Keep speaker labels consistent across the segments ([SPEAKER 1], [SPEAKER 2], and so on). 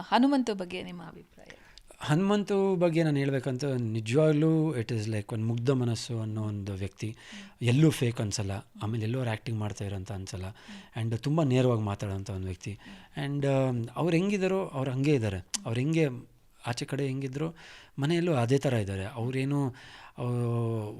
[SPEAKER 1] ಹನುಮಂತು ಬಗ್ಗೆ ನಿಮ್ಮ ಅಭಿಪ್ರಾಯ?
[SPEAKER 2] ಹನುಮಂತು ಬಗ್ಗೆ ನಾನು ಹೇಳ್ಬೇಕಂತ ನಿಜವಾಗ್ಲೂ ಇಟ್ ಈಸ್ ಲೈಕ್ ಒಂದು ಮುಗ್ಧ ಮನಸ್ಸು ಅನ್ನೋ ಒಂದು ವ್ಯಕ್ತಿ. ಎಲ್ಲೂ ಫೇಕ್ ಅನ್ಸಲ್ಲ. ಆಮೇಲೆ ಎಲ್ಲೋರು ಆ್ಯಕ್ಟಿಂಗ್ ಮಾಡ್ತಾ ಇರೋಂಥ ಅನ್ಸಲ್ಲ. ಆ್ಯಂಡ್ ತುಂಬ ನೇರವಾಗಿ ಮಾತಾಡೋಂಥ ಒಂದು ವ್ಯಕ್ತಿ. ಆ್ಯಂಡ್ ಅವ್ರು ಹೆಂಗಿದ್ದಾರೋ ಅವ್ರು ಹಂಗೆ ಇದ್ದಾರೆ. ಅವ್ರು ಹೆಂಗೆ ಆಚೆ ಕಡೆ ಹೆಂಗಿದ್ರು ಮನೆಯಲ್ಲೂ ಅದೇ ಥರ ಇದ್ದಾರೆ. ಅವರೇನು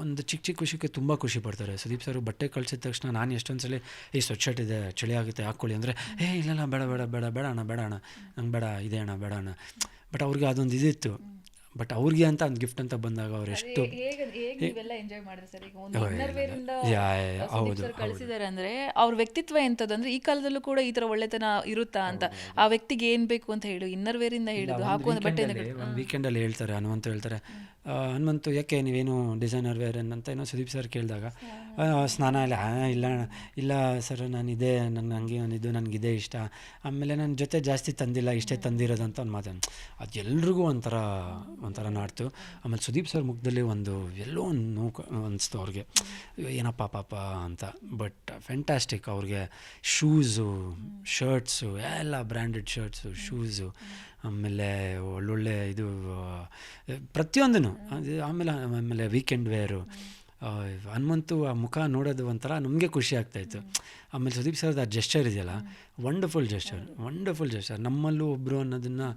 [SPEAKER 2] ಒಂದು ಚಿಕ್ಕ ಚಿಕ್ಕ ವಿಷಯಕ್ಕೆ ತುಂಬ ಖುಷಿ ಪಡ್ತಾರೆ. ಸುದೀಪ್ ಸರ್ ಬಟ್ಟೆ ಕಳ್ಸಿದ ತಕ್ಷಣ ನಾನು ಎಷ್ಟೊಂದು ಸಲ ಈ ಸ್ವಚ್ಛ ಇದೆ ಚಳಿ ಆಗುತ್ತೆ ಹಾಕ್ಕೊಳ್ಳಿ. ಅಂದರೆ ಏ ಇಲ್ಲ ಬೇಡ ಬೇಡ ಬೇಡ ಬೇಡ ಅಣ್ಣ ಬೇಡ ಅಣ್ಣ ನಂಗೆ ಬೇಡ ಇದೆ ಅಣ್ಣ ಬೇಡ ಅಣ್ಣ. ಬಟ್ ಅವ್ರಿಗೆ ಅದೊಂದು ಇದಿತ್ತು. ಬಟ್ ಅವ್ರಿಗೆ ಅಂತ ಒಂದು ಗಿಫ್ಟ್ ಅಂತ ಬಂದಾಗ ಅವ್ರು ಎಷ್ಟು ಹೌದು,
[SPEAKER 1] ಕಳಿಸಿದ್ದಾರೆ ಅಂದ್ರೆ ಅವ್ರ ವ್ಯಕ್ತಿತ್ವ ಎಂತದ್ದು ಅಂದ್ರೆ ಈ ಕಾಲದಲ್ಲೂ ಕೂಡ ಈ ತರ ಒಳ್ಳೆತನ ಇರುತ್ತಾ ಅಂತ. ಆ ವ್ಯಕ್ತಿಗೆ ಏನ್ ಬೇಕು ಅಂತ ಹೇಳು ಇನ್ನರ್ ವೇರ್ ಇಂದ ಹೇಳುದು ಹಾಕುವಂತ ಬಟ್ಟೆ ವೀಕೆಂಡ್
[SPEAKER 2] ಅಲ್ಲಿ ವೀಕೆಂಡಲ್ಲಿ ಹೇಳ್ತಾರೆ ಹನುಮಂತ ಹೇಳ್ತಾರೆ ಹನುಮಂತು ಯಾಕೆ ನೀವೇನು ಡಿಸೈನರ್ ವೇರ್ ಅಂತ ಏನೋ ಸುದೀಪ್ ಸರ್ ಕೇಳಿದಾಗ ಸ್ನಾನ ಇಲ್ಲ ಇಲ್ಲ ಇಲ್ಲ ಸರ್ ನಾನು ಇದೇ ನನ್ನ ಹಂಗೆ ಒಂದಿದ್ದು ನನಗಿದೆ ಇಷ್ಟ. ಆಮೇಲೆ ನನ್ನ ಜೊತೆ ಜಾಸ್ತಿ ತಂದಿಲ್ಲ ಇಷ್ಟೇ ತಂದಿರೋದು ಅಂತ ಒಂದು ಮಾತಾಡ ಅದು ಎಲ್ರಿಗೂ ಒಂಥರ ಒಂಥರ ನಾಡ್ತು. ಆಮೇಲೆ ಸುದೀಪ್ ಸರ್ ಮುಖದಲ್ಲಿ ಒಂದು ಎಲ್ಲೋ ಒಂದು ನೋವು ಅನಿಸ್ತು ಅವ್ರಿಗೆ ಏನಪ್ಪ ಪಾಪ ಅಂತ. ಬಟ್ ಫ್ಯಾಂಟಾಸ್ಟಿಕ್ ಅವ್ರಿಗೆ ಶೂಸು ಶರ್ಟ್ಸು ಎಲ್ಲ ಬ್ರ್ಯಾಂಡೆಡ್ ಶರ್ಟ್ಸು ಶೂಸು ಆಮೇಲೆ ಒಳ್ಳೊಳ್ಳೆ ಇದು ಪ್ರತಿಯೊಂದೂ ಆಮೇಲೆ ಆಮೇಲೆ ವೀಕೆಂಡ್ ವೇರು ಹನುಮಂತು ಆ ಮುಖ ನೋಡೋದು ಒಂಥರ ನಮಗೆ ಖುಷಿ ಆಗ್ತಾಯಿತ್ತು ಆಮೇಲೆ ಸುದೀಪ್ ಸರ್ದು ಆ ಜೆಸ್ಚರ್ ಇದೆಯಲ್ಲ ವಂಡರ್ಫುಲ್ ಜೆಸ್ಚರ್ ವಂಡರ್ಫುಲ್ ಜೆಸ್ಚರ್ ನಮ್ಮಲ್ಲೂ ಒಬ್ಬರು ಅನ್ನೋದನ್ನು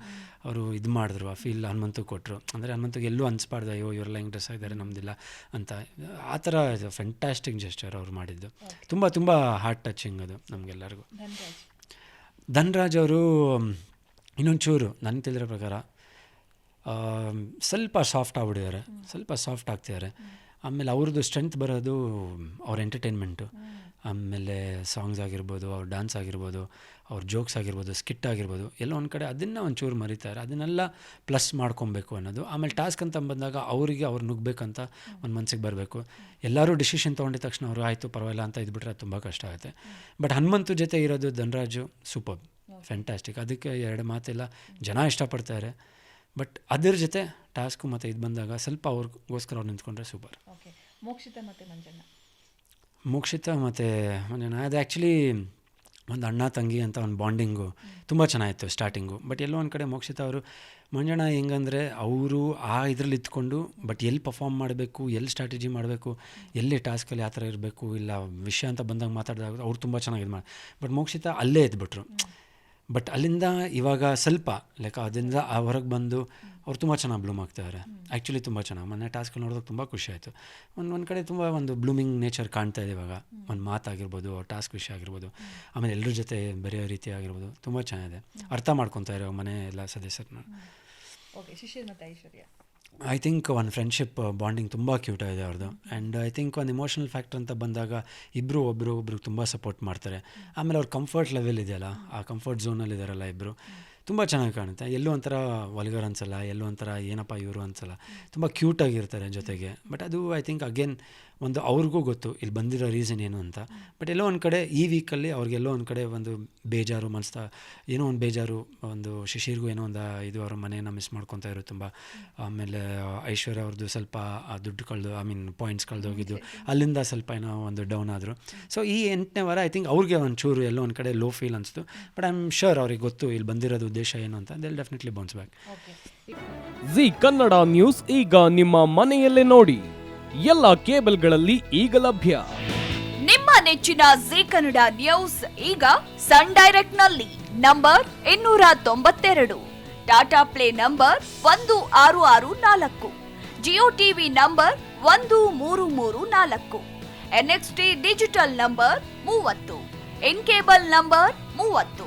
[SPEAKER 2] ಅವರು ಇದು ಮಾಡಿದ್ರು ಆ ಫೀಲ್ ಹನುಮಂತು ಕೊಟ್ಟರು ಅಂದರೆ ಹನುಮಂತಿಗೆ ಎಲ್ಲೂ ಅನಿಸ್ಬಾರ್ದು ಅಯ್ಯೋ ಇವರೆಲ್ಲ ಹಿಂಗೆ ಡ್ರೆಸ್ ಆಗಿದ್ದಾರೆ ನಮ್ಮದಿಲ್ಲ ಅಂತ. ಆ ಥರ ಫ್ಯಾಂಟಾಸ್ಟಿಕ್ ಜೆಸ್ಚರ್ ಅವ್ರು ಮಾಡಿದ್ದು. ತುಂಬ ತುಂಬ ಹಾರ್ಟ್ ಟಚಿಂಗ್ ಅದು ನಮಗೆಲ್ಲರಿಗೂ.
[SPEAKER 1] ಧನ್ರಾಜ್
[SPEAKER 2] ಅವರು ಇನ್ನೊಂದು ಚೂರು ನನಗೆ ತಿಳಿದಿರೋ ಪ್ರಕಾರ ಸ್ವಲ್ಪ ಸಾಫ್ಟ್ ಆಗ್ಬಿಟ್ಟಿದ್ದಾರೆ. ಸ್ವಲ್ಪ ಸಾಫ್ಟ್ ಆಗ್ತಿದ್ದಾರೆ. ಆಮೇಲೆ ಅವ್ರದ್ದು ಸ್ಟ್ರೆಂತ್ ಬರೋದು ಅವ್ರ ಎಂಟರ್ಟೈನ್ಮೆಂಟು ಆಮೇಲೆ ಸಾಂಗ್ಸ್ ಆಗಿರ್ಬೋದು ಅವ್ರ ಡ್ಯಾನ್ಸ್ ಆಗಿರ್ಬೋದು ಅವ್ರ ಜೋಕ್ಸ್ ಆಗಿರ್ಬೋದು ಸ್ಕಿಟ್ ಆಗಿರ್ಬೋದು ಎಲ್ಲ ಒಂದು ಕಡೆ ಅದನ್ನು ಒಂಚೂರು ಮರಿತಾರೆ. ಅದನ್ನೆಲ್ಲ ಪ್ಲಸ್ ಮಾಡ್ಕೊಬೇಕು ಅನ್ನೋದು. ಆಮೇಲೆ ಟಾಸ್ಕ್ ಅಂತ ಬಂದಾಗ ಅವರಿಗೆ ಅವ್ರು ನುಗ್ಬೇಕಂತ ಒಂದು ಮನಸ್ಸಿಗೆ ಬರಬೇಕು. ಎಲ್ಲರೂ ಡಿಸಿಷನ್ ತೊಗೊಂಡಿದ ತಕ್ಷಣ ಅವರು ಆಯಿತು ಪರವಾಗಿಲ್ಲ ಅಂತ ಇದ್ಬಿಟ್ರೆ ಅದು ತುಂಬ ಕಷ್ಟ ಆಗುತ್ತೆ. ಬಟ್ ಹನುಮಂತು ಜೊತೆ ಇರೋದು ಧನರಾಜು ಸೂಪರ್ ಫ್ಯಾಂಟಾಸ್ಟಿಕ್ ಅದಕ್ಕೆ ಎರಡು ಮಾತಿಲ್ಲ ಜನ ಇಷ್ಟಪಡ್ತಾರೆ. ಬಟ್ ಅದರ ಜೊತೆ ಟಾಸ್ಕು ಮತ್ತು ಇದು ಬಂದಾಗ ಸ್ವಲ್ಪ ಅವ್ರಿಗೋಸ್ಕರ ಅವ್ರು ನಿಂತ್ಕೊಂಡ್ರೆ ಸೂಪರ್
[SPEAKER 1] ಓಕೆ ಮೋಕ್ಷಿತ ಮತ್ತೆ ಮಂಜಣ್ಣ.
[SPEAKER 2] ಮೋಕ್ಷಿತ ಮತ್ತು ಮಂಜಣ್ಣ. ಅದು ಆ್ಯಕ್ಚುಲಿ ಒಂದು ಅಣ್ಣ ತಂಗಿ ಅಂತ ಒಂದು ಬಾಂಡಿಂಗು ತುಂಬ ಚೆನ್ನಾಗಿತ್ತು ಸ್ಟಾರ್ಟಿಂಗು ಬಟ್ ಎಲ್ಲೋ ಒಂದು ಕಡೆ ಮೋಕ್ಷಿತ ಅವರು ಮಂಜಣ್ಣ ಹೆಂಗಂದರೆ ಅವರು ಆ ಇದರಲ್ಲಿ ಇದ್ಕೊಂಡು ಬಟ್ ಎಲ್ಲಿ ಪರ್ಫಾರ್ಮ್ ಮಾಡಬೇಕು ಎಲ್ಲಿ ಸ್ಟ್ರಾಟಜಿ ಮಾಡಬೇಕು ಎಲ್ಲಿ ಟಾಸ್ಕಲ್ಲಿ ಆ ಥರ ಇರಬೇಕು ಇಲ್ಲ ವಿಷಯ ಅಂತ ಬಂದಾಗ ಮಾತಾಡಿದಾಗ ಅವ್ರು ತುಂಬ ಚೆನ್ನಾಗಿ ಇದು ಮಾಡಿ ಬಟ್ ಮೋಕ್ಷಿತ ಅಲ್ಲೇ ಇದ್ಬಿಟ್ರು. ಬಟ್ ಅಲ್ಲಿಂದ ಇವಾಗ ಸ್ವಲ್ಪ ಲೈಕ್ ಅದರಿಂದ ಹೊರಗೆ ಬಂದು ಅವ್ರು ತುಂಬ ಚೆನ್ನಾಗಿ ಬ್ಲೂಮ್ ಆಗ್ತಾಯಿದ್ದಾರೆ ಆ್ಯಕ್ಚುಲಿ ತುಂಬ ಚೆನ್ನಾಗಿ. ಮೊನ್ನೆ ಟಾಸ್ಕ್ ನೋಡಿದಾಗ ತುಂಬ ಖುಷಿ ಆಯಿತು. ಒಂದು ಒಂದು ಕಡೆ ತುಂಬ ಒಂದು ಬ್ಲೂಮಿಂಗ್ ನೇಚರ್ ಕಾಣ್ತಾ ಇದೆ ಇವಾಗ. ಒಂದು ಮಾತಾಗಿರ್ಬೋದು ಟಾಸ್ಕ್ ವಿಷಯ ಆಗಿರ್ಬೋದು. ಆಮೇಲೆ ಎಲ್ಲರ ಜೊತೆ ಬೇರೆ ರೀತಿ ಆಗಿರ್ಬೋದು. ತುಂಬ ಚೆನ್ನಾಗಿದೆ. ಅರ್ಥ ಮಾಡ್ಕೊತಾ ಇರೋ ಮನೆ ಎಲ್ಲ ಸದಸ್ಯರನ್ನ.
[SPEAKER 1] ಓಕೆ ಮತ್ತು ಐಶ್ವರ್ಯ.
[SPEAKER 2] ಐ ಥಿಂಕ್ ಒಂದು ಫ್ರೆಂಡ್ಶಿಪ್ ಬಾಂಡಿಂಗ್ ತುಂಬ ಕ್ಯೂಟ್ ಆಗಿದೆ ಅವ್ರದ್ದು. ಆ್ಯಂಡ್ ಐ ಥಿಂಕ್ ಒಂದು ಇಮೋಷನಲ್ ಫ್ಯಾಕ್ಟರ್ ಅಂತ ಬಂದಾಗ ಇಬ್ಬರು ಒಬ್ಬರು ಒಬ್ರಿಗೆ ತುಂಬ ಸಪೋರ್ಟ್ ಮಾಡ್ತಾರೆ. ಆಮೇಲೆ ಅವ್ರ ಕಂಫರ್ಟ್ ಲೆವೆಲ್ ಇದೆಯಲ್ಲ, ಆ ಕಂಫರ್ಟ್ ಝೋನಲ್ಲಿ ಇದ್ದಾರಲ್ಲ ಇಬ್ಬರು ತುಂಬ ಚೆನ್ನಾಗಿ ಕಾಣುತ್ತೆ. ಎಲ್ಲೋ ಒಂಥರ ವಲ್ಗರ್ ಅನ್ಸಲ್ಲ, ಎಲ್ಲೋ ಒಂಥರ ಏನಪ್ಪ ಇವರು ಅನ್ಸಲ್ಲ. ತುಂಬ ಕ್ಯೂಟಾಗಿರ್ತಾರೆ ಜೊತೆಗೆ. ಬಟ್ ಅದು ಐ ಥಿಂಕ್ ಅಗೇನ್ ಒಂದು ಅವ್ರಿಗೂ ಗೊತ್ತು, ಇಲ್ಲಿ ಬಂದಿರೋ ರೀಸನ್ ಏನು ಅಂತ. ಬಟ್ ಎಲ್ಲೋ ಒಂದು ಕಡೆ ಈ ವೀಕಲ್ಲಿ ಅವ್ರಿಗೆಲ್ಲೋ ಒಂದು ಕಡೆ ಒಂದು ಬೇಜಾರು ಮನಸ್ತಾ, ಏನೋ ಒಂದು ಬೇಜಾರು, ಒಂದು ಶಿಶಿರ್ಗೂ ಏನೋ ಒಂದು ಇದು ಅವ್ರ ಮನೆಯನ್ನು ಮಿಸ್ ಮಾಡ್ಕೊತಾ ಇರೋ ತುಂಬ. ಆಮೇಲೆ ಐಶ್ವರ್ಯ ಅವ್ರದ್ದು ಸ್ವಲ್ಪ ದುಡ್ಡು ಕಳೆದು ಐ ಮೀನ್ ಪಾಯಿಂಟ್ಸ್ ಕಳೆದೋಗಿದ್ದು ಅಲ್ಲಿಂದ ಸ್ವಲ್ಪ ಏನೋ ಒಂದು ಡೌನ್ ಆದರು. ಸೊ ಈ ಎಂಟನೇ ವಾರ ಐ ಥಿಂಕ್ ಅವ್ರಿಗೆ ಒಂದು ಚೂರು ಎಲ್ಲೋ ಒಂದು ಕಡೆ ಲೋ ಫೀಲ್ ಅನಿಸ್ತು. ಬಟ್ ಐ ಆಮ್ ಶೋರ್ ಅವ್ರಿಗೆ ಗೊತ್ತು, ಇಲ್ಲಿ ಬಂದಿರೋದು ಉದ್ದೇಶ ಏನು ಅಂತ they'll definitely bounce back
[SPEAKER 1] okay
[SPEAKER 3] Zee Kannada news ಈಗ ನಿಮ್ಮ ಮನೆಯಲ್ಲೇ ನೋಡಿ. ಎಲ್ಲ ಕೇಬಲ್ಗಳಲ್ಲಿ ಈಗ ಲಭ್ಯ.
[SPEAKER 4] ನಿಮ್ಮ ನೆಚ್ಚಿನ ಜಿ ಕನ್ನಡ ನ್ಯೂಸ್ ಈಗ ಸನ್ ಡೈರೆಕ್ಟ್ನಲ್ಲಿ ನಂಬರ್ ಇನ್ನೂರ ತೊಂಬತ್ತೆರಡು. ಟಾಟಾ ಪ್ಲೇ ನಂಬರ್ ಒಂದು ಆರು ಆರು ನಾಲ್ಕು. ಜಿಯೋ ಟಿವಿ ನಂಬರ್ ಒಂದು ಮೂರು ಮೂರು ನಾಲ್ಕು. ಎನ್ಎಕ್ಸ್ಟಿ ಡಿಜಿಟಲ್ ನಂಬರ್ ಮೂವತ್ತು. ಇನ್ ಕೇಬಲ್ ನಂಬರ್ ಮೂವತ್ತು.